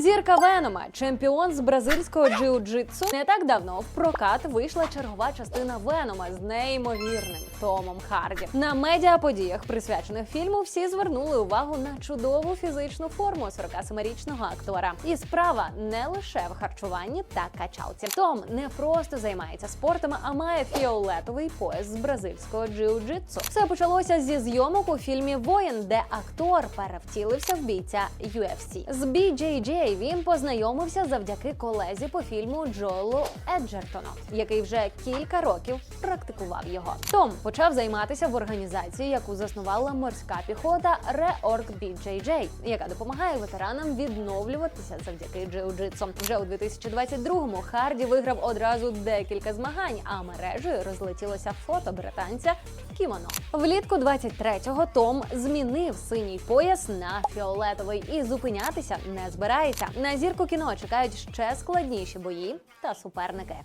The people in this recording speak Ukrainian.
Зірка Венома, чемпіон з бразильського джиу-джитсу. Не так давно в прокат вийшла чергова частина Венома з неймовірним Томом Харді. На медіаподіях, присвячених фільму, всі звернули увагу на чудову фізичну форму 47-річного актора. І справа не лише в харчуванні та качалці. Том не просто займається спортом, а має фіолетовий пояс з бразильського джиу-джитсу. Все почалося зі зйомок у фільмі Воїн, де актор перевтілився в бійця UFC. З BJJ він познайомився завдяки колезі по фільму Джоелу Еджертону, який вже кілька років практикував його. Том почав займатися в організації, яку заснувала морська піхота BJJ, яка допомагає ветеранам відновлюватися завдяки джиу-джитсу. Вже у 2022-му Харді виграв одразу декілька змагань, а мережею розлетілося фото британця кімоно. Влітку 23-го Том змінив синій пояс на фіолетовий і зупинятися не збирається. На зірку кіно чекають ще складніші бої та суперники.